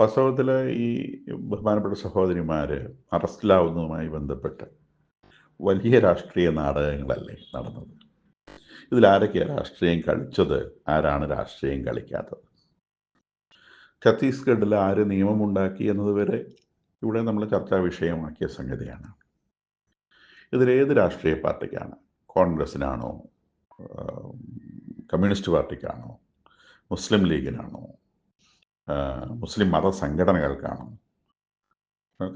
വാസ്തവത്തിൽ ഈ ബഹുമാനപ്പെട്ട സഹോദരിമാർ അറസ്റ്റിലാവുന്നതുമായി ബന്ധപ്പെട്ട് വലിയ രാഷ്ട്രീയ നാടകങ്ങളല്ലേ നടന്നത്. ഇതിലാരൊക്കെയാണ് രാഷ്ട്രീയം കളിച്ചത്? ആരാണ് രാഷ്ട്രീയം കളിക്കാത്തത്? ഛത്തീസ്ഗഡിൽ ആര് നിയമമുണ്ടാക്കി എന്നതുവരെ ഇവിടെ നമ്മൾ ചർച്ചാ വിഷയമാക്കിയ സംഗതിയാണ്. ഇതിലേത് രാഷ്ട്രീയ പാർട്ടിക്കാണ്? കോൺഗ്രസിനാണോ? കമ്മ്യൂണിസ്റ്റ് പാർട്ടിക്കാണോ? മുസ്ലിം ലീഗിനാണോ? മുസ്ലിം മതസംഘടനകൾക്കാണ്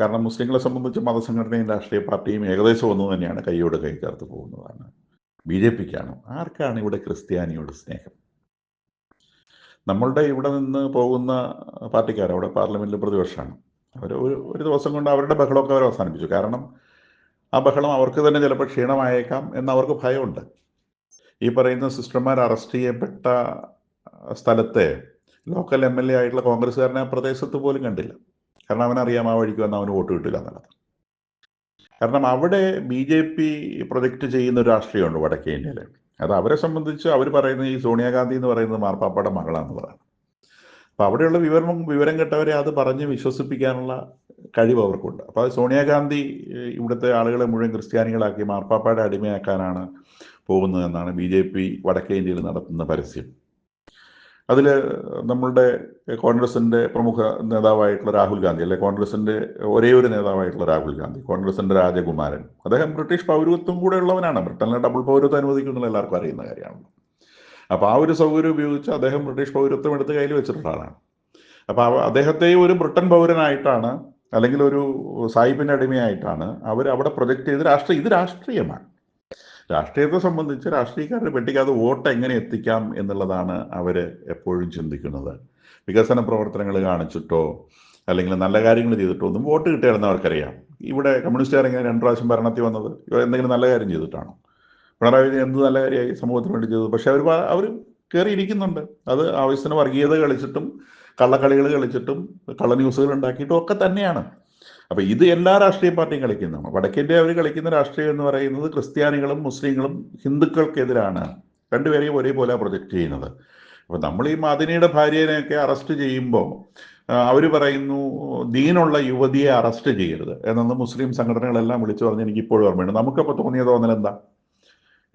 കാരണം മുസ്ലിങ്ങളെ സംബന്ധിച്ച് മതസംഘടനയും രാഷ്ട്രീയ പാർട്ടിയും ഏകദേശം ഒന്ന് തന്നെയാണ് കൈയോട് കൈ ചേർത്ത് പോകുന്നതാണ്. ബി ജെ പിക്കാണ്. ആർക്കാണ് ഇവിടെ ക്രിസ്ത്യാനിയോട് സ്നേഹം? നമ്മളുടെ ഇവിടെ നിന്ന് പോകുന്ന പാർട്ടിക്കാർ അവിടെ പാർലമെന്റിൽ പ്രതിപക്ഷമാണ്. അവർ ഒരു ഒരു ദിവസം കൊണ്ട് അവരുടെ ബഹളമൊക്കെ അവർ അവസാനിപ്പിച്ചു. കാരണം ആ ബഹളം അവർക്ക് തന്നെ ചിലപ്പോൾ ക്ഷീണമായേക്കാം എന്ന് അവർക്ക് ഭയമുണ്ട്. ഈ പറയുന്ന സിസ്റ്റർമാർ അറസ്റ്റ് ചെയ്യപ്പെട്ട സ്ഥലത്തെ ലോക്കൽ എം എൽ എ ആയിട്ടുള്ള കോൺഗ്രസ്സുകാരനെ ആ പ്രദേശത്ത് പോലും കണ്ടില്ല. കാരണം അവനറിയാം ആ വഴിക്ക് വന്നാൽ അവന് വോട്ട് കിട്ടില്ല എന്നുള്ളത്. കാരണം അവിടെ ബി ജെ പി പ്രൊജക്റ്റ് ചെയ്യുന്ന ഒരു രാഷ്ട്രീയമുണ്ട് വടക്കേ ഇന്ത്യയിൽ അത് അവരെ സംബന്ധിച്ച് അവർ പറയുന്നത് ഈ സോണിയാഗാന്ധി എന്ന് പറയുന്നത് മാർപ്പാപ്പയുടെ മകളാണെന്നുള്ളതാണ് അപ്പോൾ അവിടെയുള്ള വിവരം വിവരം കെട്ടവരെ അത് പറഞ്ഞ് വിശ്വസിപ്പിക്കാനുള്ള കഴിവ് അവർക്കുണ്ട്. അപ്പോൾ അത് സോണിയാഗാന്ധി ഇവിടുത്തെ ആളുകളെ മുഴുവൻ ക്രിസ്ത്യാനികളാക്കി മാർപ്പാപ്പയുടെ അടിമയാക്കാനാണ് പോകുന്നതെന്നാണ് ബി ജെ പി വടക്കേ ഇന്ത്യയിൽ നടത്തുന്ന പരസ്യം. അതിൽ നമ്മളുടെ കോൺഗ്രസിന്റെ പ്രമുഖ നേതാവായിട്ടുള്ള രാഹുൽ ഗാന്ധി അല്ലെ കോൺഗ്രസിന്റെ ഒരേ ഒരു നേതാവായിട്ടുള്ള രാഹുൽ ഗാന്ധി കോൺഗ്രസിന്റെ രാജകുമാരൻ. അദ്ദേഹം ബ്രിട്ടീഷ് പൗരത്വം കൂടെ ഉള്ളവനാണ്. ബ്രിട്ടനിലെ ഡബിൾ പൗരത്വം അനുവദിക്കുന്നുള്ള എല്ലാവർക്കും അറിയുന്ന കാര്യമാണ് അപ്പോൾ ആ ഒരു സൗകര്യം ഉപയോഗിച്ച് അദ്ദേഹം ബ്രിട്ടീഷ് പൗരത്വം എടുത്ത് കയ്യിൽ വെച്ചിട്ടുള്ളതാണ് അപ്പോൾ അദ്ദേഹത്തെ ഒരു ബ്രിട്ടൻ പൗരനായിട്ടാണ് അല്ലെങ്കിൽ ഒരു സായിപ്പിന്റെ അടിമയായിട്ടാണ് അവർ അവിടെ പ്രൊജക്റ്റ് ചെയ്ത് രാഷ്ട്രീയം ഇത് രാഷ്ട്രീയമാണ്. രാഷ്ട്രീയത്തെ സംബന്ധിച്ച് രാഷ്ട്രീയക്കാരുടെ പെട്ടിക്കകത്ത് വോട്ട് എങ്ങനെ എത്തിക്കാം എന്നുള്ളതാണ് അവർ എപ്പോഴും ചിന്തിക്കുന്നത്. വികസന പ്രവർത്തനങ്ങൾ കാണിച്ചിട്ടോ അല്ലെങ്കിൽ നല്ല കാര്യങ്ങൾ ചെയ്തിട്ടോ ഒന്നും വോട്ട് കിട്ടുകയാണെന്ന് അവർക്കറിയാം. ഇവിടെ കമ്മ്യൂണിസ്റ്റുകാർ എങ്ങനെ രണ്ട് പ്രാവശ്യം ഭരണത്തിൽ വന്നത് എന്തെങ്കിലും നല്ല കാര്യം ചെയ്തിട്ടാണോ? പിണറായി വിജയൻ എന്ത് നല്ല കാര്യമായി സമൂഹത്തിന് വേണ്ടി ചെയ്തത്? പക്ഷെ അവർ അവർ കയറിയിരിക്കുന്നുണ്ട് അത് ആവശ്യത്തിന് വർഗീയത കളിച്ചിട്ടും കള്ളക്കളികൾ കളിച്ചിട്ടും കള്ള ന്യൂസുകൾ ഉണ്ടാക്കിയിട്ടും ഒക്കെ തന്നെയാണ്. അപ്പൊ ഇത് എല്ലാ രാഷ്ട്രീയ പാർട്ടിയും കളിക്കുന്നതാണ് വടക്കേന്ത്യ അവർ കളിക്കുന്ന രാഷ്ട്രീയം എന്ന് പറയുന്നത് ക്രിസ്ത്യാനികളും മുസ്ലിങ്ങളും ഹിന്ദുക്കൾക്കെതിരാണ്. രണ്ടുപേരെയും ഒരേപോലെ പ്രൊജക്റ്റ് ചെയ്യുന്നത്. അപ്പൊ നമ്മൾ ഈ മദിനിയുടെ ഭാര്യനെയൊക്കെ അറസ്റ്റ് ചെയ്യുമ്പോൾ അവർ പറയുന്നു ദീനുള്ള യുവതിയെ അറസ്റ്റ് ചെയ്യരുത് എന്നത് മുസ്ലിം സംഘടനകളെല്ലാം വിളിച്ചു പറഞ്ഞ് എനിക്ക് ഇപ്പോഴും ഓർമ്മയുണ്ട്. നമുക്കപ്പോൾ തോന്നിയ തോന്നൽ എന്താ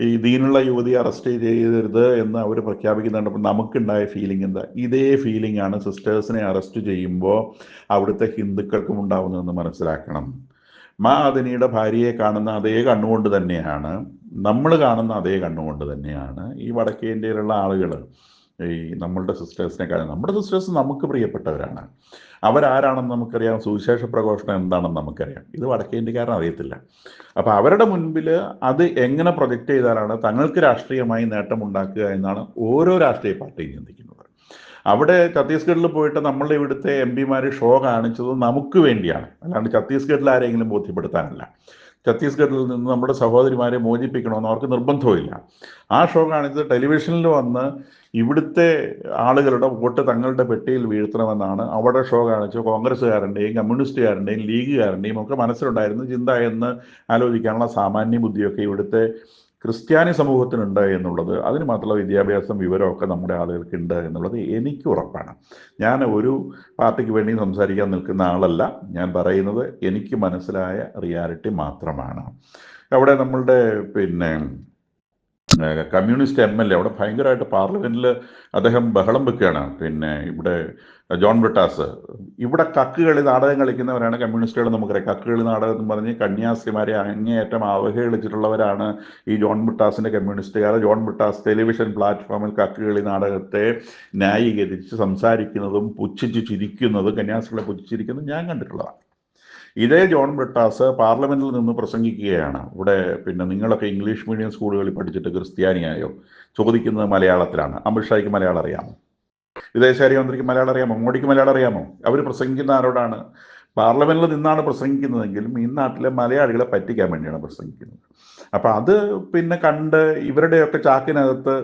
ഈ ദീനുള്ള യുവതി അറസ്റ്റ് ചെയ്യരുത് എന്ന് അവർ പ്രഖ്യാപിക്കുന്നുണ്ട്. നമുക്കുണ്ടായ ഫീലിംഗ് എന്താ? ഇതേ ഫീലിംഗ് ആണ് സിസ്റ്റേഴ്സിനെ അറസ്റ്റ് ചെയ്യുമ്പോൾ അവിടുത്തെ ഹിന്ദുക്കൾക്കും ഉണ്ടാവുന്നതെന്ന് മനസ്സിലാക്കണം. മാ അതിനിയുടെ ഭാര്യയെ കാണുന്ന അതേ കണ്ണുകൊണ്ട് തന്നെയാണ്. നമ്മൾ കാണുന്ന അതേ കണ്ണുകൊണ്ട് തന്നെയാണ് ഈ വടക്കേ ഇന്ത്യയിലുള്ള ആളുകൾ ഈ നമ്മളുടെ സിസ്റ്റേഴ്സിനെ കാര്യം നമ്മുടെ സിസ്റ്റേഴ്സ് നമുക്ക് പ്രിയപ്പെട്ടവരാണ്. അവരാരാണെന്ന് നമുക്കറിയാം സുവിശേഷ പ്രഘോഷണം എന്താണെന്ന് നമുക്കറിയാം. ഇത് വടക്കേ ഇന്ത്യക്കാരൻ അറിയത്തില്ല. അപ്പോൾ അവരുടെ മുൻപിൽ അത് എങ്ങനെ പ്രൊജക്റ്റ് ചെയ്താലാണ് തങ്ങൾക്ക് രാഷ്ട്രീയമായി നേട്ടമുണ്ടാക്കുക എന്നാണ് ഓരോ രാഷ്ട്രീയ പാർട്ടിയും ചിന്തിക്കുന്നത്. അവിടെ ഛത്തീസ്ഗഡിൽ പോയിട്ട് നമ്മളുടെ ഇവിടുത്തെ എം പിമാർ ഷോ കാണിച്ചത് നമുക്ക് വേണ്ടിയാണ്. അല്ലാണ്ട് ഛത്തീസ്ഗഡിൽ ആരെങ്കിലും ബോധ്യപ്പെടുത്താനല്ല. ഛത്തീസ്ഗഡിൽ നിന്ന് നമ്മുടെ സഹോദരിമാരെ മോചിപ്പിക്കണമെന്ന് അവർക്ക് നിർബന്ധമില്ല ആ ഷോ കാണിച്ചത് ടെലിവിഷനിൽ വന്ന് ഇവിടുത്തെ ആളുകളുടെ വോട്ട് തങ്ങളുടെ പെട്ടിയിൽ വീഴ്ത്തണമെന്നാണ് അവിടെ ഷോ കാണിച്ച് കോൺഗ്രസ്സുകാരന്റെയും കമ്മ്യൂണിസ്റ്റുകാരന്റെയും ലീഗുകാരന്റെയും ഒക്കെ മനസ്സിലുണ്ടായിരുന്ന ചിന്ത എന്ന് ആലോചിക്കാനുള്ള സാമാന്യ ബുദ്ധിയൊക്കെ ഇവിടുത്തെ ക്രിസ്ത്യാനി സമൂഹത്തിനുണ്ട് എന്നുള്ളത് അതിന് മാത്രമുള്ള വിദ്യാഭ്യാസം വിവരമൊക്കെ നമ്മുടെ ആളുകൾക്ക് ഉണ്ട് എന്നുള്ളത് എനിക്ക് ഉറപ്പാണ്. ഞാൻ ഒരു പാർട്ടിക്ക് വേണ്ടി സംസാരിക്കാൻ നിൽക്കുന്ന ആളല്ല. ഞാൻ പറയുന്നത് എനിക്ക് മനസ്സിലായ റിയാലിറ്റി മാത്രമാണ്. അവിടെ നമ്മളുടെ പിന്നെ കമ്മ്യൂണിസ്റ്റ് എം എൽ എ. അവിടെ ഭയങ്കരമായിട്ട് പാർലമെന്റിൽ അദ്ദേഹം ബഹളം വെക്കുകയാണ്. പിന്നെ ഇവിടെ ജോൺ ബ്രിട്ടാസ് ഇവിടെ കക്കുകളി നാടകം കളിക്കുന്നവരാണ് കമ്മ്യൂണിസ്റ്റുകൾ നമുക്കറിയാം. കക്കുകളി നാടകം എന്ന് പറഞ്ഞ് കന്യാസിമാരെ അങ്ങേയറ്റം അവഹേളിച്ചിട്ടുള്ളവരാണ് ഈ ജോൺ ബ്രിട്ടാസിന്റെ കമ്മ്യൂണിസ്റ്റുകാർ. ജോൺ ബ്രിട്ടാസ് ടെലിവിഷൻ പ്ലാറ്റ്ഫോമിൽ കക്കുകളി നാടകത്തെ ന്യായീകരിച്ച് സംസാരിക്കുന്നതും പുച്ഛിച്ച് ചിരിക്കുന്നതും കന്യാസികളെ പുച്ഛിച്ചിരിക്കുന്നതും ഞാൻ കണ്ടിട്ടുള്ളതാണ്. ഇതേ ജോൺ ബ്രിട്ടാസ് പാർലമെന്റിൽ നിന്ന് പ്രസംഗിക്കുകയാണ്. ഇവിടെ പിന്നെ നിങ്ങളൊക്കെ ഇംഗ്ലീഷ് മീഡിയം സ്കൂളുകളിൽ പഠിച്ചിട്ട് ക്രിസ്ത്യാനിയായോ? ചോദിക്കുന്നത് മലയാളത്തിലാണ്. അമിത്ഷായ്ക്ക് മലയാളം അറിയാമോ? വിദേശകാര്യമന്ത്രിക്ക് മലയാളം അറിയാമോ? മോഡിക്ക് മലയാളം അറിയാമോ? അവർ പ്രസംഗിക്കുന്ന ആരോടാണ്? പാർലമെന്റിൽ നിന്നാണ് പ്രസംഗിക്കുന്നതെങ്കിലും ഈ നാട്ടിലെ മലയാളികളെ പറ്റിക്കാൻ വേണ്ടിയാണ് പ്രസംഗിക്കുന്നത്. അപ്പം അത് പിന്നെ കണ്ട് ഇവരുടെയൊക്കെ ചാക്കിനകത്ത്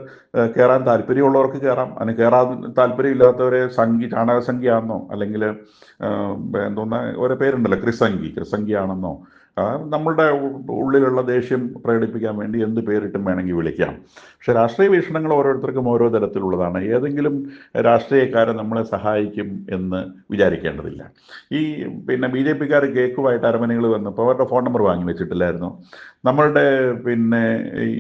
കയറാൻ താല്പര്യമുള്ളവർക്ക് കയറാം അതിന് കയറാൻ താല്പര്യമില്ലാത്തവരെ സംഖ്യ ചാണകസംഖ്യയാണെന്നോ അല്ലെങ്കിൽ എന്തോന്ന ഓരോ പേരുണ്ടല്ലോ ക്രിസംഖി ക്രിസംഖ്യയാണെന്നോ നമ്മളുടെ ഉള്ളിലുള്ള ദേഷ്യം പ്രകടിപ്പിക്കാൻ വേണ്ടി എന്ത് പേരിട്ടും വേണമെങ്കിൽ വിളിക്കാം. പക്ഷെ രാഷ്ട്രീയ വീക്ഷണങ്ങൾ ഓരോരുത്തർക്കും ഓരോ തരത്തിലുള്ളതാണ്. ഏതെങ്കിലും രാഷ്ട്രീയക്കാരെ നമ്മളെ സഹായിക്കും എന്ന് വിചാരിക്കേണ്ടതില്ല. ഈ പിന്നെ ബി ജെ പിക്കാർ കേക്കുമായിട്ട് അരമനകൾ വന്നപ്പോൾ അവരുടെ ഫോൺ നമ്പർ വാങ്ങി വെച്ചിട്ടില്ലായിരുന്നു. നമ്മളുടെ പിന്നെ ഈ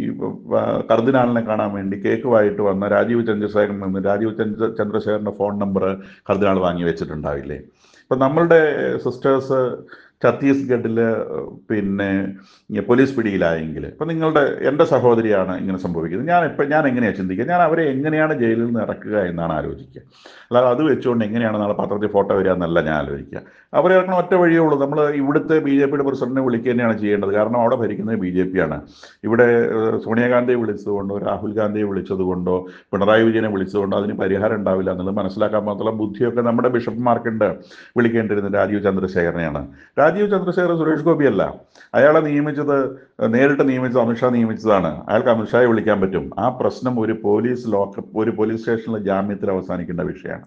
കർദിനാളിനെ കാണാൻ വേണ്ടി കേക്കുമായിട്ട് വന്ന രാജീവ് ചന്ദ്രശേഖരൻ നിന്ന് രാജീവ് ചന്ദ്ര ചന്ദ്രശേഖരന്റെ ഫോൺ നമ്പർ കർദിനാൾ വാങ്ങി വെച്ചിട്ടുണ്ടാവില്ലേ? ഇപ്പം നമ്മളുടെ സിസ്റ്റേഴ്സ് ഛത്തീസ്ഗഡിൽ പിന്നെ പോലീസ് പിടിയിലായെങ്കിൽ ഇപ്പം നിങ്ങളുടെ എന്റെ സഹോദരിയാണ് ഇങ്ങനെ സംഭവിക്കുന്നത്. ഞാൻ ഇപ്പം ഞാൻ എങ്ങനെയാണ് ചിന്തിക്കുക? ഞാൻ അവരെ എങ്ങനെയാണ് ജയിലിൽ നിന്ന് ഇറക്കുക എന്നാണ് ആലോചിക്കുക. അല്ലാതെ അത് വെച്ചുകൊണ്ട് എങ്ങനെയാണ് നാളെ പത്രത്തിൽ ഫോട്ടോ വരിക എന്നല്ല ഞാൻ ആലോചിക്കുക. അവരെ ഇറക്കണം ഒറ്റ വഴിയേ ഉള്ളൂ. നമ്മൾ ഇവിടുത്തെ ബി ജെ പിയുടെ പ്രസിഡന്റിനെ വിളിക്കുക തന്നെയാണ് ചെയ്യേണ്ടത്. കാരണം അവിടെ ഭരിക്കുന്നത് ബി ജെ പി ആണ് ഇവിടെ സോണിയാഗാന്ധിയെ വിളിച്ചതുകൊണ്ടോ രാഹുൽ ഗാന്ധിയെ വിളിച്ചതുകൊണ്ടോ പിണറായി വിജയനെ വിളിച്ചതുകൊണ്ടോ അതിന് പരിഹാരം ഉണ്ടാവില്ല എന്നുള്ളത് മനസ്സിലാക്കാൻ മാത്രമുള്ള ബുദ്ധിയൊക്കെ നമ്മുടെ ബിഷപ്പ്മാർക്കുണ്ട് വിളിക്കേണ്ടിരുന്നത് രാജീവ് ചന്ദ്രശേഖരനെയാണ്. രാജീവ് ചന്ദ്രശേഖരൻ സുരേഷ് ഗോപിയല്ല. അയാളെ നിയമിച്ചത് നേരിട്ട് നിയമിച്ചത് അമിത്ഷാ നിയമിച്ചതാണ്. അയാൾക്ക് അമിത്ഷായെ വിളിക്കാൻ പറ്റും. ആ പ്രശ്നം ഒരു പോലീസ് ലോക്കപ്പ് ഒരു പോലീസ് സ്റ്റേഷനിലെ ജാമ്യത്തിൽ അവസാനിക്കേണ്ട വിഷയമാണ്.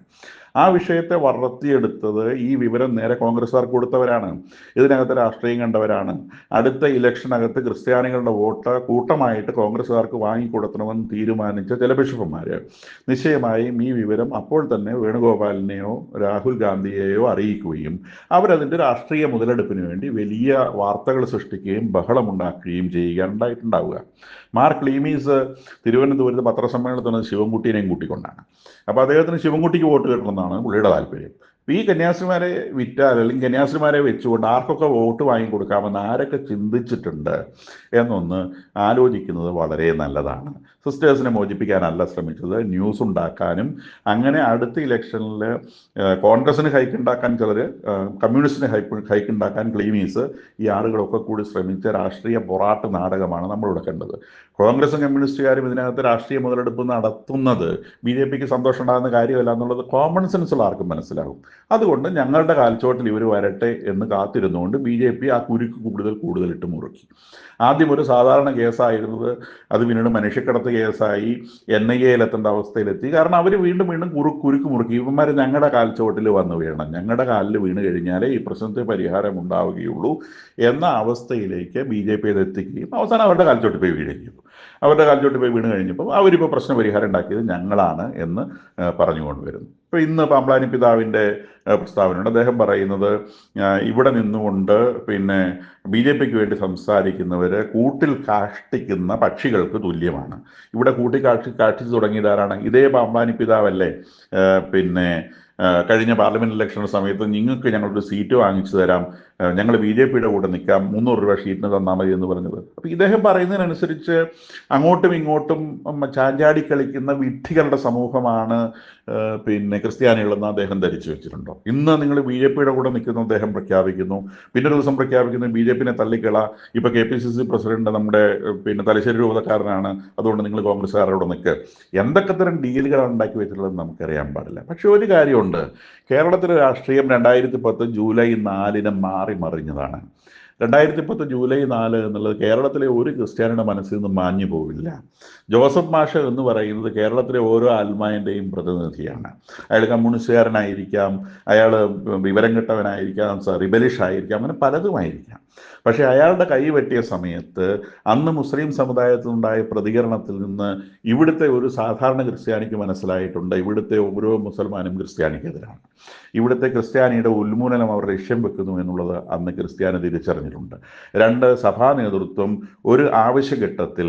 ആ വിഷയത്തെ വളർത്തിയെടുത്തത് ഈ വിവരം നേരെ കോൺഗ്രസ്സുകാർക്ക് കൊടുത്തവരാണ്. ഇതിനകത്ത് രാഷ്ട്രീയം കണ്ടവരാണ്. അടുത്ത ഇലക്ഷനകത്ത് ക്രിസ്ത്യാനികളുടെ വോട്ട് കൂട്ടമായിട്ട് കോൺഗ്രസ്സുകാർക്ക് വാങ്ങിക്കൊടുക്കണമെന്ന് തീരുമാനിച്ച ചില ബിഷപ്പുമാർ നിശ്ചയമായും ഈ വിവരം അപ്പോൾ തന്നെ വേണുഗോപാലിനെയോ രാഹുൽ ഗാന്ധിയെയോ അറിയിക്കുകയും അവരതിന്റെ രാഷ്ട്രീയ മുതലെടുപ്പിന് വേണ്ടി വലിയ വാർത്തകൾ സൃഷ്ടിക്കുകയും ബഹളമുണ്ടാക്കുകയും ചെയ്യുക ഉണ്ടായിട്ടുണ്ടാവുക. മാർക്ക് ലീമീസ് തിരുവനന്തപുരത്ത് പത്രസമ്മേളനത്തിന് ശിവൻകുട്ടീനെയും കൂട്ടിക്കൊണ്ടാണ്. അപ്പോൾ അദ്ദേഹത്തിന് ശിവൻകുട്ടിക്ക് വോട്ട് കിട്ടണമെന്നാണ് പുള്ളിയുടെ താല്പര്യം. ഈ കന്യാസ്ത്രീമാരെ വിറ്റാൽ അല്ലെങ്കിൽ കന്യാസ്ത്രീമാരെ വെച്ചുകൊണ്ട് ആർക്കൊക്കെ വോട്ട് വാങ്ങിക്കൊടുക്കാമെന്ന് ആരൊക്കെ ചിന്തിച്ചിട്ടുണ്ട് എന്നൊന്ന് ആലോചിക്കുന്നത് വളരെ നല്ലതാണ്. സിസ്റ്റേഴ്സിനെ മോചിപ്പിക്കാനല്ല ശ്രമിച്ചത്. ന്യൂസ് ഉണ്ടാക്കാനും അങ്ങനെ അടുത്ത ഇലക്ഷനിൽ കോൺഗ്രസിന് ഹൈക്കുണ്ടാക്കാൻ ചിലർ കമ്മ്യൂണിസ്റ്റിന് ഹൈപ്പ് ഹൈക്കുണ്ടാക്കാൻ ക്ലീമീസ് ഈ ആളുകളൊക്കെ കൂടി ശ്രമിച്ച രാഷ്ട്രീയ പൊറാട്ട് നാടകമാണ് നമ്മളിവിടെ കണ്ടത്. കോൺഗ്രസും കമ്മ്യൂണിസ്റ്റുകാരും ഇതിനകത്ത് രാഷ്ട്രീയ മുതലെടുപ്പ് നടത്തുന്നത് ബി ജെ പിക്ക് സന്തോഷം ഉണ്ടാകുന്ന കാര്യമല്ല എന്നുള്ളത് കോമൺ സെൻസുള്ള ആർക്കും മനസ്സിലാകും. അതുകൊണ്ട് ഞങ്ങളുടെ കാൽച്ചോട്ടിൽ ഇവർ വരട്ടെ എന്ന് കാത്തിരുന്നുകൊണ്ട് ബി ജെ പി ആ കുരുക്ക് കൂടുതൽ കൂടുതൽ ഇട്ട് മുറുക്കി. ആദ്യം ഒരു സാധാരണ കേസായിരുന്നത് അത് പിന്നീട് മനുഷ്യക്കടത്ത് കേസായി എൻ ഐ എയിലെത്തേണ്ട അവസ്ഥയിലെത്തി. കാരണം അവർ വീണ്ടും വീണ്ടും കുറു കുരുക്ക് മുറുക്കി. ഇവന്മാർ ഞങ്ങളുടെ കാൽച്ചോട്ടിൽ വന്ന് വീഴണം. ഞങ്ങളുടെ കാലിൽ വീണ് കഴിഞ്ഞാലേ ഈ പ്രശ്നത്തിന് പരിഹാരം ഉണ്ടാവുകയുള്ളൂ എന്ന അവസ്ഥയിലേക്ക് ബി ജെ പി എത്തിക്കുകയും അവസാനം അവരുടെ കാൽച്ചോട്ടിൽ പോയി വീഴുകയും. ചെയ്തു അവരുടെ കാൽച്ചോട്ടിൽ പോയി വീണ് കഴിഞ്ഞപ്പോൾ അവരിപ്പോൾ പ്രശ്ന പരിഹാരം ഉണ്ടാക്കിയത് ഞങ്ങളാണ് എന്ന് പറഞ്ഞുകൊണ്ട് വരുന്നു. ഇപ്പോൾ ഇന്ന് പാമ്പ്ലാനി പിതാവിന്റെ പ്രസ്താവന പ്രസ്താവനയുണ്ട്. അദ്ദേഹം പറയുന്നത് ഇവിടെ നിന്നുകൊണ്ട് പിന്നെ ബി ജെ പിക്ക് വേണ്ടി സംസാരിക്കുന്നവര് കൂട്ടിൽ കാഷ്ടിക്കുന്ന പക്ഷികൾക്ക് തുല്യമാണ്. ഇവിടെ കൂട്ടിൽ കാഷ്ടി കാഷ്ടിച്ച് തുടങ്ങിയതാരാണ് ഇതേ പാമ്പ്ലാനി പിതാവല്ലേ? പിന്നെ കഴിഞ്ഞ പാർലമെന്റ് ഇലക്ഷൻ സമയത്ത് നിങ്ങൾക്ക് ഞങ്ങളൊരു സീറ്റ് വാങ്ങിച്ചു തരാം. ഞങ്ങൾ ബി ജെ പിയുടെ കൂടെ നിൽക്കാം മുന്നൂറ് രൂപ ഷീറ്റിന് തന്നാൽ മതി എന്ന് പറഞ്ഞത്. അപ്പം ഇദ്ദേഹം പറയുന്നതിനനുസരിച്ച് അങ്ങോട്ടും ഇങ്ങോട്ടും ചാഞ്ചാടി കളിക്കുന്ന വിഡ്ഢികളുടെ സമൂഹമാണ് പിന്നെ ക്രിസ്ത്യാനികളെന്ന് അദ്ദേഹം ധരിച്ചു വെച്ചിട്ടുണ്ടോ. ഇന്ന് നിങ്ങൾ ബി ജെ പിയുടെ കൂടെ നിൽക്കുന്നു അദ്ദേഹം പ്രഖ്യാപിക്കുന്നു. പിന്നൊരു ദിവസം പ്രഖ്യാപിക്കുന്നു ബി ജെ പിനെ തള്ളിക്കള. ഇപ്പൊ K P C C president നമ്മുടെ പിന്നെ തലശ്ശേരി രൂപതക്കാരനാണ്. അതുകൊണ്ട് നിങ്ങൾ കോൺഗ്രസ്സുകാരോട് നിൽക്ക്. എന്തൊക്കെ തരം ഡീലുകളാണ് ഉണ്ടാക്കി വെച്ചിട്ടുള്ളത് നമുക്കറിയാൻ പാടില്ല. പക്ഷെ ഒരു കാര്യമുണ്ട്. കേരളത്തിലെ രാഷ്ട്രീയം രണ്ടായിരത്തി പത്ത് ജൂലൈ നാലിന് മാറി. മറിഞ്ഞതാണ്. രണ്ടായിരത്തി പത്ത് ജൂലൈ നാല് എന്നുള്ളത് കേരളത്തിലെ ഒരു ക്രിസ്ത്യാനിയുടെ മനസ്സിൽ നിന്ന് മാഞ്ഞു പോവില്ല. ജോസഫ് മാഷ എന്ന് പറയുന്നത് കേരളത്തിലെ ഓരോ ആത്മാവിന്റെയും പ്രതിനിധിയാണ്. അയാൾ കമ്മ്യൂണിസ്റ്റുകാരനായിരിക്കാം അയാൾ വിവരം കെട്ടവനായിരിക്കാം റിബലിഷ് ആയിരിക്കാം അങ്ങനെ പലതുമായിരിക്കാം. പക്ഷേ അയാളുടെ കൈ വെട്ടിയ സമയത്ത് അന്ന് മുസ്ലിം സമുദായത്തിലുണ്ടായ പ്രതികരണത്തിൽ നിന്ന് ഇവിടുത്തെ ഒരു സാധാരണ ക്രിസ്ത്യാനിക്ക് മനസ്സിലായിട്ടുണ്ട്. ഇവിടുത്തെ ഓരോ മുസൽമാനും ക്രിസ്ത്യാനിക്കെതിരാണ്. ഇവിടുത്തെ ക്രിസ്ത്യാനിയുടെ ഉന്മൂലനം അവർ ലക്ഷ്യം വെക്കുന്നു എന്നുള്ളത് അന്ന് ക്രിസ്ത്യാനി തിരിച്ചറിഞ്ഞിട്ടുണ്ട്. രണ്ട് സഭാ നേതൃത്വം ഒരു ആവശ്യഘട്ടത്തിൽ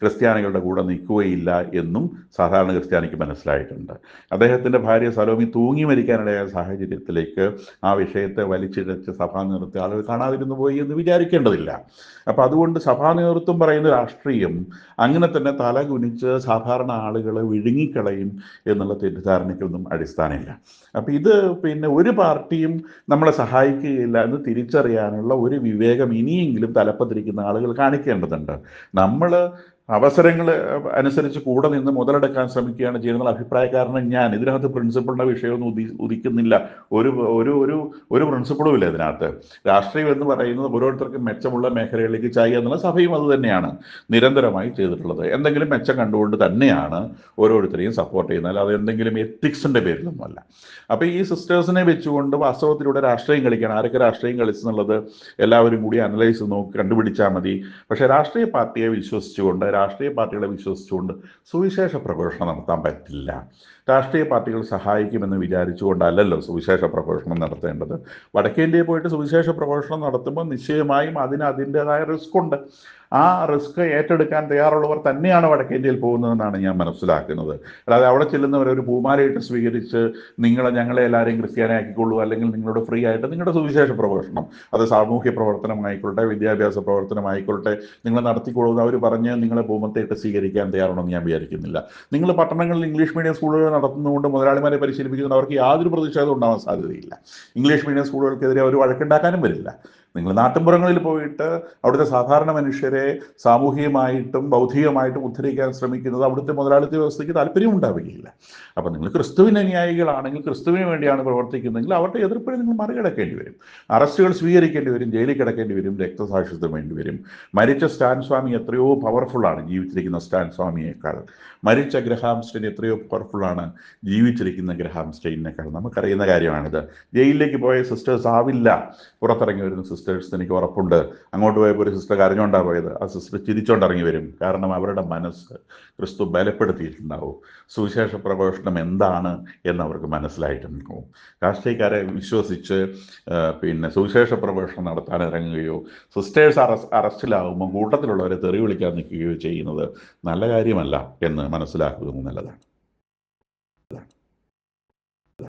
ക്രിസ്ത്യാനികളുടെ കൂടെ നിൽക്കുകയില്ല എന്നും സാധാരണ ക്രിസ്ത്യാനിക്ക് മനസ്സിലായിട്ടുണ്ട്. അദ്ദേഹത്തിന്റെ ഭാര്യ സലോമി തൂങ്ങി മരിക്കാനിടയായ സാഹചര്യത്തിലേക്ക് ആ വിഷയത്തെ വലിച്ചിഴച്ച് സഭാ നേതൃത്വം ആളുകൾ കാണാതിരുന്നു പോയി എന്ന് വിചാരിക്കേണ്ടതില്ല. അപ്പം അതുകൊണ്ട് സഭാ നേതൃത്വം പറയുന്ന രാഷ്ട്രീയം അങ്ങനെ തന്നെ തല കുനിച്ച് സാധാരണ ആളുകളെ വിഴുങ്ങിക്കളയും എന്നുള്ള തെറ്റിദ്ധാരണയ്ക്കൊന്നും അടിസ്ഥാനമില്ല. അപ്പം ഇത് പിന്നെ ഒരു പാർട്ടിയും നമ്മളെ സഹായിക്കുകയില്ല എന്ന് തിരിച്ചറിയാനുള്ള ഒരു വിവേകം ഇനിയെങ്കിലും തലപ്പത്തിരിക്കുന്ന ആളുകൾ കാണിക്കേണ്ടതുണ്ട്. നമ്മൾ അവസരങ്ങൾ അനുസരിച്ച് കൂടെ നിന്ന് മുതലെടുക്കാൻ ശ്രമിക്കുകയാണ് ചെയ്യുന്നത്. അഭിപ്രായക്കാരന് ഞാൻ ഇതിനകത്ത് പ്രിൻസിപ്പിളിന്റെ വിഷയമൊന്നും ഉദി ഉദിക്കുന്നില്ല. ഒരു ഒരു ഒരു ഒരു പ്രിൻസിപ്പിളും ഇല്ല ഇതിനകത്ത്. രാഷ്ട്രീയം എന്ന് പറയുന്നത് ഓരോരുത്തർക്കും മെച്ചമുള്ള മേഖലകളിലേക്ക് ചായ എന്നുള്ള സഭയും അത് തന്നെയാണ് നിരന്തരമായി ചെയ്തിട്ടുള്ളത്. എന്തെങ്കിലും മെച്ചം കണ്ടുകൊണ്ട് തന്നെയാണ് ഓരോരുത്തരെയും സപ്പോർട്ട് ചെയ്യുന്നത്. അത് എന്തെങ്കിലും എത്തിക്സിന്റെ പേരിലൊന്നും അല്ല അപ്പൊ ഈ സിസ്റ്റേഴ്സിനെ വെച്ചുകൊണ്ട് വാസ്തവത്തിലൂടെ രാഷ്ട്രീയം കളിക്കണം ആരൊക്കെ രാഷ്ട്രീയം കളിച്ചെന്നുള്ളത് എല്ലാവരും കൂടി അനലൈസ് നോക്കി കണ്ടുപിടിച്ചാൽ മതി. പക്ഷെ രാഷ്ട്രീയ പാർട്ടിയെ വിശ്വസിച്ചുകൊണ്ട് രാഷ്ട്രീയ പാർട്ടികളെ വിശ്വസിച്ചുകൊണ്ട് സുവിശേഷ പ്രഘോഷണം നടത്താൻ പറ്റില്ല. രാഷ്ട്രീയ പാർട്ടികൾ സഹായിക്കുമെന്ന് വിചാരിച്ചുകൊണ്ടല്ലല്ലോ സുവിശേഷ പ്രഘോഷണം നടത്തേണ്ടത്. വടക്കേന്ത്യയിൽ പോയിട്ട് സുവിശേഷ പ്രഘോഷണം നടത്തുമ്പോൾ നിശ്ചയമായും അതിന് അതിന്റെതായ റിസ്ക് ഉണ്ട്. ആ റിസ്ക് ഏറ്റെടുക്കാൻ തയ്യാറുള്ളവർ തന്നെയാണ് വടക്കേന്ത്യയിൽ പോകുന്നതെന്നാണ് ഞാൻ മനസ്സിലാക്കുന്നത്. അല്ലാതെ അവിടെ ചെല്ലുന്നവർ ഒരു പൂമാലയിട്ട് സ്വീകരിച്ച് നിങ്ങളെ ഞങ്ങളെ എല്ലാവരെയും ക്രിസ്ത്യാനിയാക്കിക്കൊള്ളൂ അല്ലെങ്കിൽ നിങ്ങളോട് ഫ്രീ ആയിട്ട് നിങ്ങളുടെ സുവിശേഷ പ്രഘോഷണം. അത് സാമൂഹ്യ പ്രവർത്തനമായിക്കൊള്ളട്ടെ വിദ്യാഭ്യാസ പ്രവർത്തനമായിക്കൊള്ളട്ടെ നിങ്ങൾ നടത്തിക്കൊള്ളുന്ന അവർ പറഞ്ഞ് നിങ്ങളെ ഭൂമത്തേട്ട് സ്വീകരിക്കാൻ തയ്യാറാണെന്ന് ഞാൻ വിചാരിക്കുന്നില്ല. നിങ്ങൾ പട്ടണങ്ങളിൽ ഇംഗ്ലീഷ് മീഡിയം സ്കൂളുകൾ നടത്തുന്നതുകൊണ്ട് മുതലാളിമാരെ പരിശീലിപ്പിക്കുന്നത് അവർക്ക് യാതൊരു പ്രതിഷേധവും ഉണ്ടാവാൻ സാധ്യതയില്ല. ഇംഗ്ലീഷ് മീഡിയം സ്കൂളുകൾക്കെതിരെ അവർ വഴക്കുണ്ടാക്കാനും വരില്ല. നിങ്ങൾ നാട്ടിൻപുറങ്ങളിൽ പോയിട്ട് അവിടുത്തെ സാധാരണ മനുഷ്യരെ സാമൂഹികമായിട്ടും ബൗദ്ധികമായിട്ടും ഉദ്ധരിക്കാൻ ശ്രമിക്കുന്നത് അവിടുത്തെ മുതലാളിത്ത വ്യവസ്ഥയ്ക്ക് താല്പര്യം ഉണ്ടാവുകയില്ല. അപ്പം നിങ്ങൾ ക്രിസ്തുവിന് അനുയായികളാണെങ്കിൽ ക്രിസ്തുവിന് വേണ്ടിയാണ് പ്രവർത്തിക്കുന്നതെങ്കിൽ അവരുടെ എതിർപ്പിനെ നിങ്ങൾ മറികടക്കേണ്ടി വരും. അറസ്റ്റുകൾ സ്വീകരിക്കേണ്ടി വരും ജയിലിൽ കിടക്കേണ്ടി വരും രക്തസാക്ഷിത്വം വേണ്ടി വരും. മരിച്ച സ്റ്റാൻ സ്വാമി എത്രയോ പവർഫുള്ളാണ് ജീവിച്ചിരിക്കുന്ന സ്റ്റാൻ സ്വാമിയേക്കാൾ. മരിച്ച ഗ്രഹാം സ്റ്റെയിൻ എത്രയോ പവർഫുള്ളാണ് ജീവിച്ചിരിക്കുന്ന ഗ്രഹാം സ്റ്റെയിനേക്കാൾ നമുക്കറിയുന്ന കാര്യമാണിത്. ജയിലിലേക്ക് പോയ സിസ്റ്റേഴ്സ് ആവില്ല. പുറത്തിറങ്ങി വരുന്ന സിസ്റ്റേഴ്സ് എനിക്ക് ഉറപ്പുണ്ട്. അങ്ങോട്ട് പോയപ്പോൾ ഒരു സിസ്റ്റർ കരഞ്ഞോണ്ടാണ് പോയത്. ആ സിസ്റ്റർ ചിരിച്ചോണ്ട് ഇറങ്ങി വരും. കാരണം അവരുടെ മനസ്സ് ക്രിസ്തു ബലപ്പെടുത്തിയിട്ടുണ്ടാവും. സുവിശേഷ പ്രഘോഷണം എന്താണ് എന്ന് അവർക്ക് മനസ്സിലായിട്ടുണ്ടാവും. രാഷ്ട്രീയക്കാരെ വിശ്വസിച്ച് പിന്നെ സുവിശേഷ പ്രഘോഷണം നടത്താൻ ഇറങ്ങുകയോ സിസ്റ്റേഴ്സ് അറസ് കൂട്ടത്തിലുള്ളവരെ തെറി വിളിക്കാൻ നിൽക്കുകയോ ചെയ്യുന്നത് നല്ല കാര്യമല്ല എന്ന് മനസ്സിലാക്കുന്നത് നല്ലതാണ്